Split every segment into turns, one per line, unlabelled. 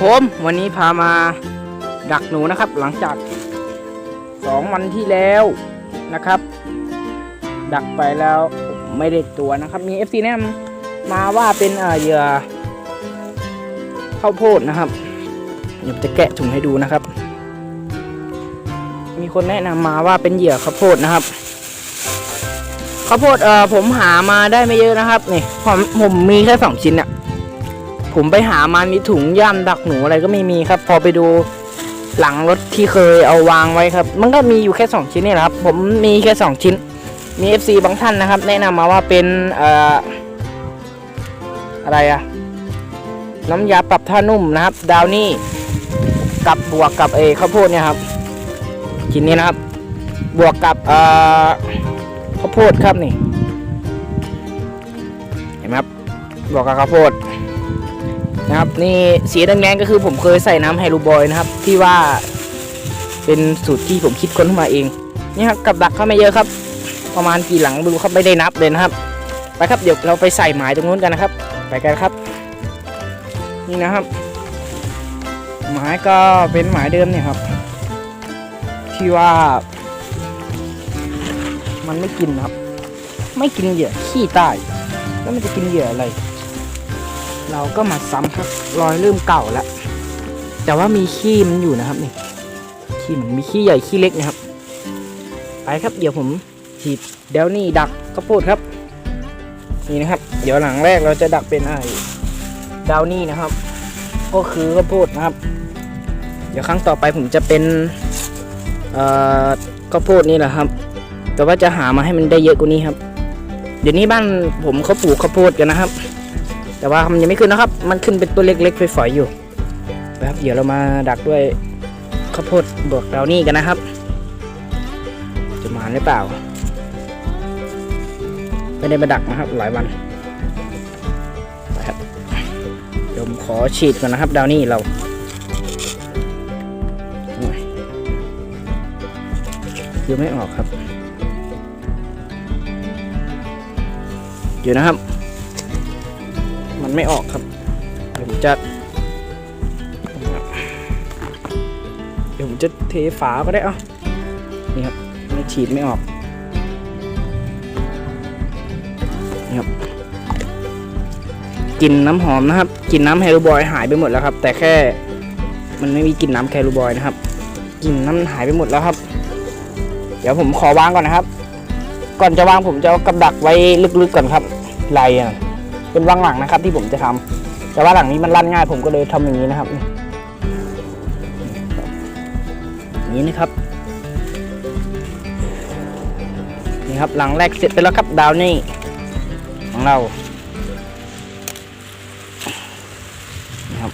ผมวันนี้พามาดักหนูนะครับ หลังจากสองวันที่แล้วนะครับ ดักไปแล้วไม่ได้ตัวนะครับ มี FC แนะนำมาว่าเป็นเอ่อเหยื่อข้าวโพดนะครับเดี๋ยวจะแกะถุงให้ดูนะครับ มีคนแนะนำมาว่าเป็นเหยื่อข้าวโพดนะครับข้าวโพดเอ่อผมหามาได้ไม่เยอะนะครับนี่ผมผมมีแค่สองชิ้นอะ ผมไปหามามีถุงย่ามดักหนูอะไรก็ไม่มีครับ พอไปดูหลังรถที่เคยเอาวางไว้ครับ มันก็มีอยู่แค่สองชิ้นนี่แหละครับ ผมมีแค่สองชิ้น มี FC บางท่านนะครับ แนะนำมาว่าเป็นเอ่ออะไรอะน้ำยาปรับผ้านุ่มนะครับ ดาวนี่กับบวกกับเอข้าวโพดเนี่ยครับชิ้นนี้นะครับ บวกกับเอ่อข้าวโพดครับนี่เห็นไหมครับบอกกับข้าวโพด นะครับนี่สีแดงๆก็คือผมเคยใส่น้ำไฮรูบอยนะครับ ที่ว่าเป็นสูตรที่ผมคิดค้นขึ้นมาเองนี่ครับกับดักเข้าไม่เยอะครับ ประมาณกี่หลังไม่รู้ครับไม่ได้นับเลยนะครับ ไปครับเดี๋ยวเราไปใส่หมายตรงนู้นกันนะครับ ไปกันครับ นี่นะครับ หมายก็เป็นหมายเดิมเนี่ยครับ ที่ว่า มันไม่กินครับ ไม่กินเหยื่อขี้ใต้แล้วมันจะกินเหยื่ออะไร เราก็มาซ้ำครับรอยเริ่มเก่าแล้วแต่ว่ามีขี้มันอยู่นะครับนี่ขี้มันมีขี้ใหญ่ขี้เล็กนะครับ ไปครับเดี๋ยวผมฉีดเดยวนี่ดักข้าวโพดครับนี่นะครับ เดี๋ยวหลังแรกเราจะดักเป็นไอ้ดาวนี่นะครับ ก็คือข้าวโพดนะครับ เดี๋ยวครั้งต่อไปผมจะเป็นเอ่อข้าวโพดนี่แหละครับ แต่ว่าจะหามาให้มันได้เยอะกว่านี้ครับ เดี๋ยวนี้บ้านผมเขาปลูกข้าวโพดกันนะครับ แต่ว่ามันยังไม่ขึ้นนะครับ มันขึ้นเป็นตัวเล็กๆฝอยๆอยู่นะครับเดี๋ยวเรามาดักด้วยข้าวโพดบวกเรานี่กันนะครับ จะมาหรือเปล่าไม่ได้มาดักนะครับหลายวันครับเดี๋ยวผมขอฉีดก่อนนะครับดาวนี่เราคือไม่ออกครับ อยู่นะครับ มันไม่ออกครับ เดี๋ยวผมจะ เดี๋ยวผมจะเทฝาก็ได้เอ้านี่ครับไม่ฉีดไม่ออกนี่ครับกลิ่นน้ำหอมนะครับกลิ่นน้ำแฮร์บอยหายไปหมดแล้วครับ แต่แค่มันไม่มีกลิ่นน้ำแครูบอยนะครับกลิ่นน้ำหายไปหมดแล้วครับ เดี๋ยวผมขอวางก่อนนะครับ ก่อนจะวางผมจะเอากับดักไว้ลึกๆก่อนครับไหลอะ เป็นวางหลังนะครับ ที่ผมจะทำแต่ว่าหลังนี้มันลั่นง่าย ผมก็เลยทำอย่างนี้นะครับอย่นี้นะครับนี่ครับหลังแรกเสร็จไปแล้วครับดาวนี่ของเรานี่ครับ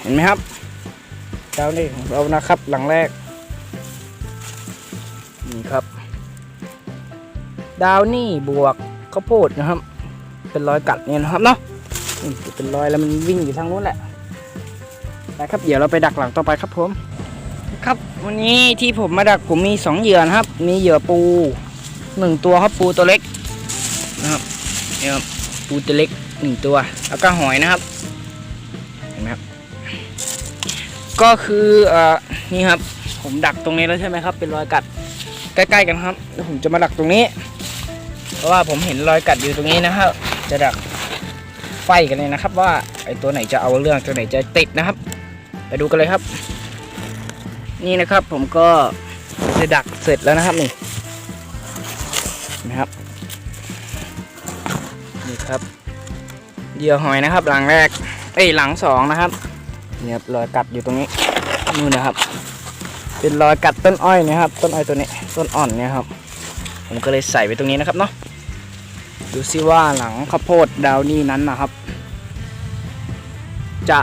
เห็นไหมครับดาวนี่ของเรานะครับหลังแรกนี่ครับ ดาวนี่บวก ข้าวโพดนะครับ เป็นรอยกัดเนี่ยนะครับเนาะเป็นรอยแล้วมันวิ่งอยู่ทางนู้นแหละไปครับเดี๋ยวเราไปดักหลังต่อไปครับผมครับวันนี้ที่ผมมาดักผมมีสองเหยื่อนะครับ มีเหยื่อปูหนึ่งตัวครับปูตัวเล็กนะครับเนี่ยครับปูตัวเล็กหนึ่งตัว แล้วก็หอยนะครับเห็นไหมครับก็คือเอ่อนี่ครับผมดักตรงนี้แล้วใช่ไหมครับ เป็นรอยกัดใกล้ ๆ กันครับแล้วผมจะมาดักตรงนี้ เพราะว่าผมเห็นรอยกัดอยู่ตรงนี้นะครับ จะดักไฟกันเลยนะครับ ว่าไอตัวไหนจะเอาเรื่องตัวไหนจะติดนะครับ ไปดูกันเลยครับ นี่นะครับผมก็จะดักเสร็จแล้วนะครับนี่นะครับนี่ครับเหยื่อหอยนะครับหลังแรกเอ้ยหลังสองนะครับเนี่ยรอยกัดอยู่ตรงนี้นู่นนะครับ เป็นรอยกัดต้นอ้อยนะครับ ต้นอ้อยตัวนี้ต้นอ่อนเนี่ยครับ ผมก็เลยใส่ไว้ตรงนี้นะครับเนาะ ดูซิว่าหลังข้าวโพดดาวนี่นั้นนะครับ จะ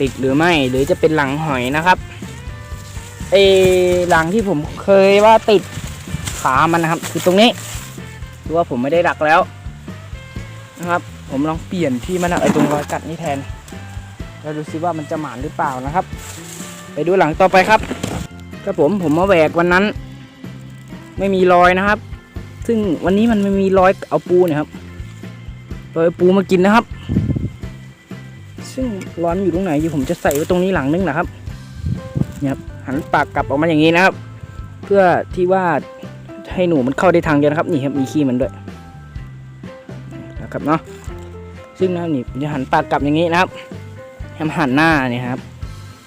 ติดหรือไม่หรือจะเป็นหลังหอยนะครับเอหลังที่ผมเคยว่าติดขามันนะครับ คือตรงนี้คือว่าผมไม่ได้ดักแล้วนะครับ ผมลองเปลี่ยนที่มันไอตรงรอยกัดนี่แทนแล้วดูซิว่ามันจะหมานหรือเปล่านะครับ ไปดูหลังต่อไปครับครับผมผมมาแหวกวันนั้น ไม่มีรอยนะครับ ซึ่งวันนี้มันไม่มีรอยเอาปูเนะครับรอยปูมากินนะครับ ซึ่งร้อนอยู่ตรงไหนอยู่ผมจะใส่ไว้ตรงนี้หลังนึงนะครับเนี่ยครับหันปากกลับออกมาอย่างนี้นะครับ เพื่อที่ว่าให้หนูมันเข้าได้ทางเดียวนะครับ นี่ครับมีขี้มันด้วยนะครับเนาะซึ่งนะนี่ผมจะหันปากกลับอย่างนี้นะครับให้มันหันหน้านี่ครับ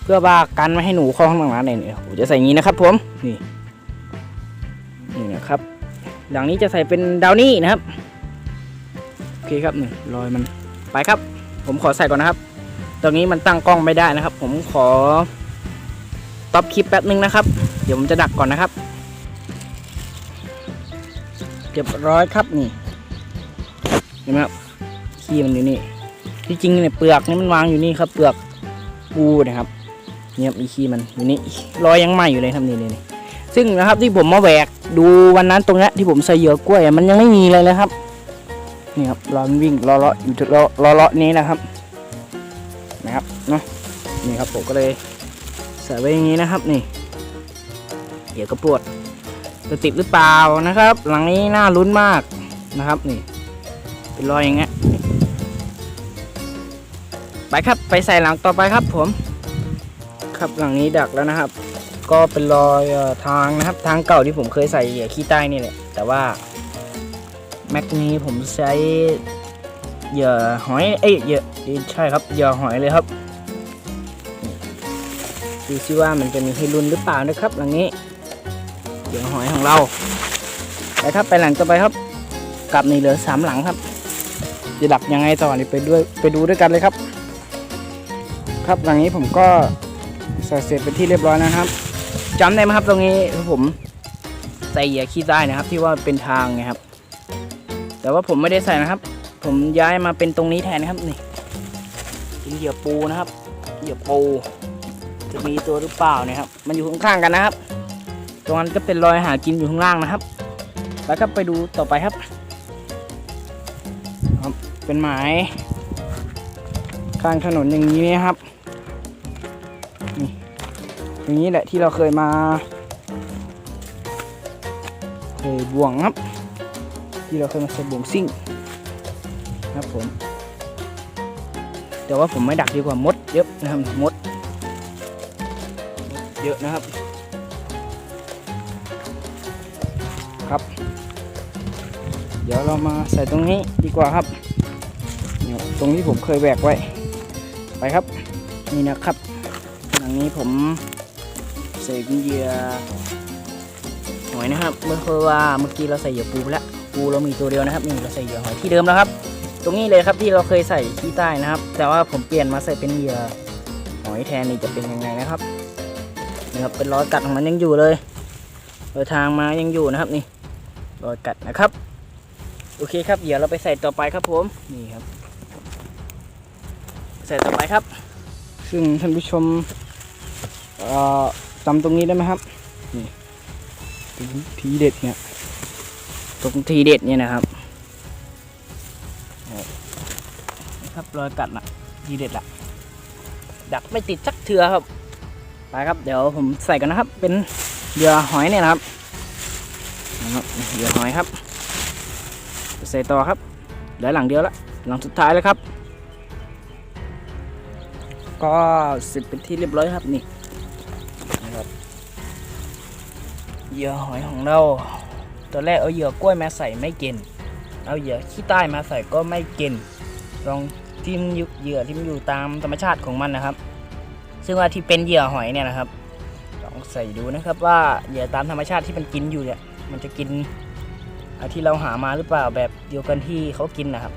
เพื่อว่ากันไม่ให้หนูเข้าข้างหลังร้านเนี่ยผมจะใส่อย่างนี้นะครับ ผมนี่ หลังนี้จะใส่เป็นดาวนี่นะครับโอเคครับนี่รอยมันไปครับ ผมขอใส่ก่อนนะครับ ตรงนี้มันตั้งกล้องไม่ได้นะครับ ผมขอตอบคลิปแป๊บนึงนะครับ เดี๋ยวผมจะดักก่อนนะครับเรียบร้อยครับนี่เห็นไหมครับขี้มันอยู่นี่ที่จริงเนี่ยเปลือกนี่มันวางอยู่นี่ครับ เปลือกปูนะครับเนี่ยบมีขี้มันอยู่นี่รอยยังใหม่อยู่เลยครับนี่นี่นี่ ซึ่งนะครับที่ผมมาแหวกดูวันนั้นตรงนี้ที่ผมใส่เหยื่อกล้วยมันยังไม่มีเลยเลยครับนี่ครับรอยมันวิ่งรอเลาะอยู่รอรอเลาะนี้นะครับ นะครับเนาะนี่ครับผมก็เลยใส่ไว้อย่างนี้นะครับ นี่เดี๋ยวก็ปวดจะติดหรือเปล่านะครับ หลังนี้น่าลุ้นมากนะครับ นี่ เป็นรอยอย่างเงี้ยไปครับไปใส่หลังต่อไปครับผม ครับหลังนี้ดักแล้วนะครับ ก็เป็นรอยทางนะครับทางเก่าที่ผมเคยใส่เหยื่อขี้ใต้นี่แหละแต่ว่าแม็กนี้ผมใช้เหยื่อหอยเอ้ยเหยื่อใช่ครับเหยื่อหอยเลยครับดูซิว่ามันจะมีให้ลุ้นหรือเปล่านะครับ หลังนี้เหยื่อหอยของเราไปครับไปหลังต่อไปครับกลับในเหลือสามหลังครับจะดักยังไงต่อนี่ไปด้วยไปดูด้วยกันเลยครับ ครับหลังนี้ผมก็ใส่เสร็จเป็นที่เรียบร้อยนะครับ จำได้ไหมครับ ตรงนี้ผมใส่เหยื่อขี้ใต้นะครับ ที่ว่าเป็นทางไงครับ แต่ว่าผมไม่ได้ใส่นะครับ ผมย้ายมาเป็นตรงนี้แทนครับนี่เป็นเหยื่อปูนะครับ เหยื่อปูจะมีตัวหรือเปล่าเนี่ยครับ มันอยู่ข้างๆกันนะครับ ตรงนั้นก็เป็นรอยหากินอยู่ข้างล่างนะครับ แล้วก็ไปดูต่อไปครับ เป็นหมายข้างถนนอย่างนี้นะครับ อย่างนี้แหละที่เราเคยมาเคยบ่วงครับ ที่เราเคยมาใส่บ่วงซิ่งครับผม แต่ว่าผมไม่ดักดีกว่ามดเยอะนะครับมดเยอะนะครับ ครับ เดี๋ยวเรามาใส่ตรงนี้ดีกว่าครับตรงที่ผมเคยแบกไว้ ไปครับ นี่นะครับหลังนี้ผม ใส่เป็นเหยื่อหอยนะครับเมื่อคือว่าเมื่อกี้เราใส่เหยื่อปูไปแล้วปูเรามีตัวเดียวนะครับนี่เราใส่เหยื่อหอยที่เดิมแล้วครับ ตรงนี้เลยครับที่เราเคยใส่ที่ใต้นะครับ แต่ว่าผมเปลี่ยนมาใส่เป็นเหยื่อหอยแทนนี่จะเป็นยังไงนะครับนี่ครับเป็นรอยกัดของมันยังอยู่เลยรอยทางมายังอยู่นะครับนี่รอยกัดนะครับ โอเคครับเดี๋ยวเราไปใส่ต่อไปครับผมนี่ครับ ใส่ต่อไปครับ ซึ่งท่านผู้ชมเอ่อ จำตรงนี้ได้ไหมครับนี่ตรงทีเด็ดเนี่ยตรงทีเด็ดเนี่ยนะครับนะครับรอยกัดนะทีเด็ดละดักไม่ติดสักเถือครับไปครับเดี๋ยวผมใส่กันนะครับ เป็นเหยื่อหอยเนี่ยนะครับนะครับเหยื่อหอยครับใส่ต่อครับเหลือหลังเดียวละหลังสุดท้ายแล้วครับ ก็เสร็จเป็นที่เรียบร้อยครับนี่นะ ครับเหยื่อหอยของเราตอนแรกเอาเหยื่อกล้วยมาใส่ไม่กิน เอาเหยื่อขี้ใต้มาใส่ก็ไม่กิน ลองทิมยุเหยื่อที่มันอยู่ตามธรรมชาติของมันนะครับ ซึ่งว่าที่เป็นเหยื่อหอยเนี่ยนะครับ ลองใส่ดูนะครับว่าเหยื่อตามธรรมชาติที่มันกินอยู่เนี่ย มันจะกินอ่าที่เราหามาหรือเปล่าแบบเดียวกันที่เขากินนะครับ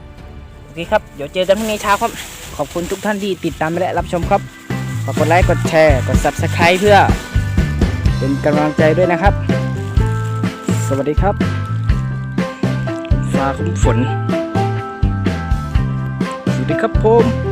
โอเคครับ เดี๋ยวเจอกันพรุ่งนี้เช้าครับ ขอบคุณทุกท่านที่ติดตามและรับชมครับ ฝากกดไลค์ กดแชร์ กด Subscribe เพื่อ เป็นกำลังใจด้วยนะครับ สวัสดีครับ ฟ้าคุ้มฝน สวัสดีครับผม